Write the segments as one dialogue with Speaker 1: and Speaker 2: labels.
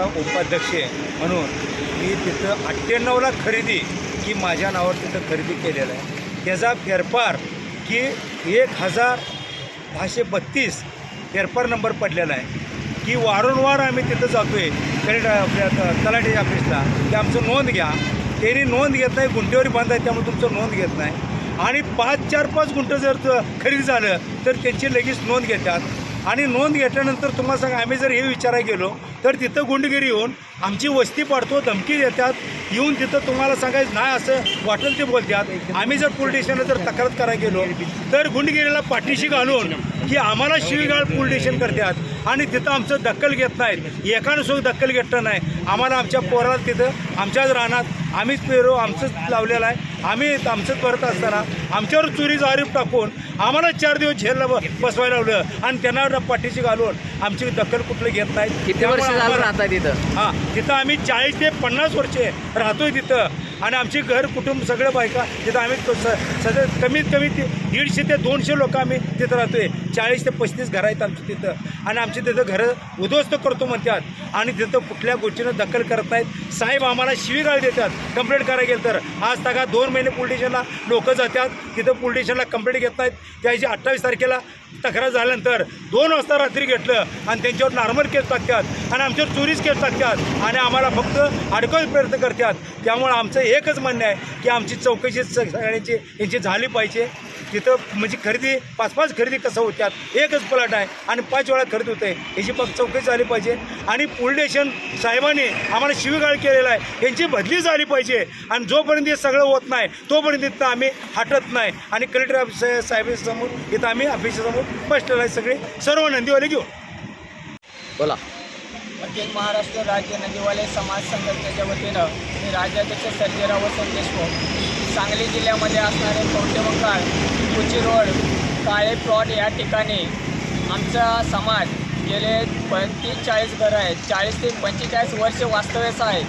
Speaker 1: गटाचा उपाध्यक्ष आहे. म्हणून मी तिथं अठ्ठ्याण्णवला खरेदी की माझ्या नावावर तिथं खरेदी केलेलं आहे. त्याचा फेरफार की एक हजार दहाशे बत्तीस फेरफार नंबर पडलेला आहे. की वारंवार आम्ही तिथं जातो आहे तरी आपल्या त- तलाठी ऑफिसला की आमचं नोंद घ्या. त्यांनी नोंद घेत नाही गुंठेवर बांध आहे त्यामुळे तुमचं नोंद घेत नाही. आणि पाच चार पाच गुंठं जर खरेदी झालं तर त्यांची लगेच नोंद घेतात. आणि नोंद घेतल्यानंतर तुम्हाला सांगा आम्ही जर हे विचारायला गेलो तर तिथं गुंडगिरी येऊन आमची वस्ती पाडतो धमकी देतात. येऊन तिथं तुम्हाला सांगायचं नाही असं वाटेल ते बोलतात. आम्ही जर पोलीस स्टेशनला जर तक्रार करायला गेलो तर गुंडगिरीला पाठीशी घालून की आम्हाला शिवीगाळ पोलीस स्टेशन करतात आणि तिथं आमचं दखल घेत नाहीत. एकानं सुद्धा दखल घेतलं नाही. आम्हाला आमच्या पोराला तिथं आमच्याच रानात आम्हीच पेरो आमचंच लावलेलं आहे. आम्ही आमचंच करत असताना आमच्यावर चुरीचा आरोप टाकून आम्हाला चार दिवस झेलला बसवायला लावलं. आणि त्यांना पाठीशी घालून आमची दखल कुठलं घेत नाहीत.
Speaker 2: किती वर्ष झालं राहता तिथं?
Speaker 1: हां तिथं आम्ही चाळीस ते पन्नास वर्षे राहतोय तिथं. आणि आमची घर कुटुंब सगळं बायका तिथं आम्ही सगळं कमीत कमी ते दीडशे ते दोनशे लोक आम्ही तिथं राहतोय. चाळीस ते पस्तीस घरं आहेत आमची तिथं. आणि आमची तिथं घरं उद्ध्वस्त करतो म्हणतात. आणि तिथं कुठल्या गोष्टीनं दखल करत नाहीत. साहेब आम्हाला शिवीगाळ देतात. कंप्लेंट करायला गेलं तर. आज तगा दोन महिने पोलीस स्टेशनला लोक जातात. तिथं पोलीस स्टेशनला कंप्लेंट घेत नाहीत. त्याची अठ्ठावीस तारखेला तक्रार झाल्यानंतर दोन वाजता रात्री घेतलं आणि त्यांच्यावर नॉर्मल केस टाकतात आणि आमच्यावर चोरीच केस टाकतात आणि आम्हाला फक्त अडकवायचा प्रयत्न करतात. त्यामुळे आमचं एकच म्हणणं आहे की आमची चौकशी सगळ्यांची यांची झाली पाहिजे. तिथं म्हणजे खरेदी पाच पाच खरेदी कसं होत्यात एकच प्लॉट आहे आणि पाच वेळा खरेदी होते याची फक्त चौकशी झाली पाहिजे. आणि पोलीस स्टेशन साहेबांनी आम्हाला शिवीगाळ केलेला आहे. यांची बदली झाली पाहिजे. आणि जोपर्यंत हे सगळं होत नाही तोपर्यंत इथं आम्ही हटत नाही. आणि कलेक्टर ऑफिस साहेबांसमोर इथं आम्ही ऑफिससमोर बसलेलं आहे सगळे. सर्व नंदीवाले घेऊन.
Speaker 2: बोला.
Speaker 3: अखिल महाराष्ट्र राज्य नदीवाले समाज संघटनेच्या वतीनं मी राज्याध्यक्ष सर्जेराव देशमुख सांगली जिल्ह्यामध्ये असणारे कवटेमंकाळ कुची रोड काळे प्लॉट या ठिकाणी आमचा समाज गेले पंचवीस चाळीस घरं आहेत. चाळीस ते पंचेचाळीस वर्ष वास्तव्यास आहे.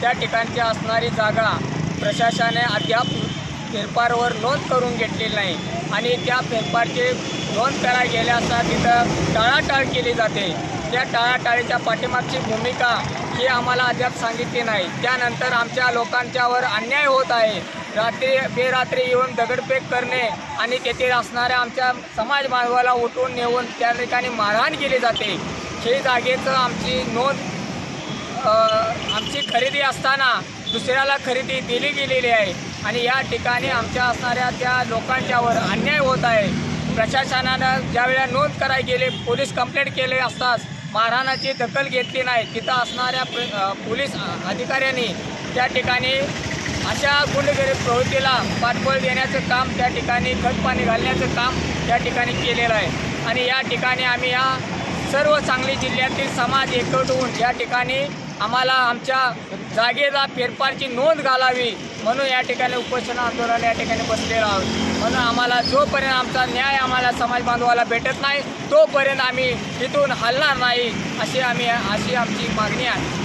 Speaker 3: त्या ठिकाणची असणारी जागा प्रशासनाने अद्याप फेरफारवर नोंद करून घेतलेली नाही. आणि त्या फेरफारची नोंद करायला गेले असता तिथं टाळाटाळ केली जाते. त्या टाळाटाळीच्या पाठीमागची भूमिका हे आम्हाला अद्याप सांगितले नाही. त्यानंतर आमच्या लोकांच्यावर अन्याय होत आहे. रात्री बेरात्री येऊन दगडफेक करणे आणि तेथे असणाऱ्या आमच्या समाज बांधवाला उठून नेऊन त्या ठिकाणी मारहाण केली जाते. हे जागेचं आमची नोंद आमची खरेदी असताना दुसऱ्याला खरेदी दिली गेलेली आहे आणि या ठिकाणी आमच्या असणाऱ्या त्या लोकांच्यावर अन्याय होत आहे. प्रशासनानं ज्यावेळेला नोंद करायला गेले पोलीस कंप्लेंट केले असताच मारहाणाची दखल घेतली नाही. तिथं असणाऱ्या प्र- पोलीस अधिकाऱ्यांनी त्या ठिकाणी अशा गुंडगिरी प्रवृत्तीला पाठबळ देण्याचं काम त्या ठिकाणी खतपाणी घालण्याचं काम त्या ठिकाणी केलेलं आहे. आणि या ठिकाणी आम्ही या सर्व सांगली जिल्ह्यातील समाज एकवट होऊन या ठिकाणी आम्हाला आमच्या जागेला फेरफारची नोंद घालावी म्हणून या ठिकाणी उपोषण आंदोलन या ठिकाणी बसलेलो आहोत. म्हणून आम्हाला जोपर्यंत आमचा न्याय आम्हाला समाज बांधवाला भेटत नाही तोपर्यंत आम्ही तिथून हलणार नाही अशी आम्ही अशी आमची मागणी आहे.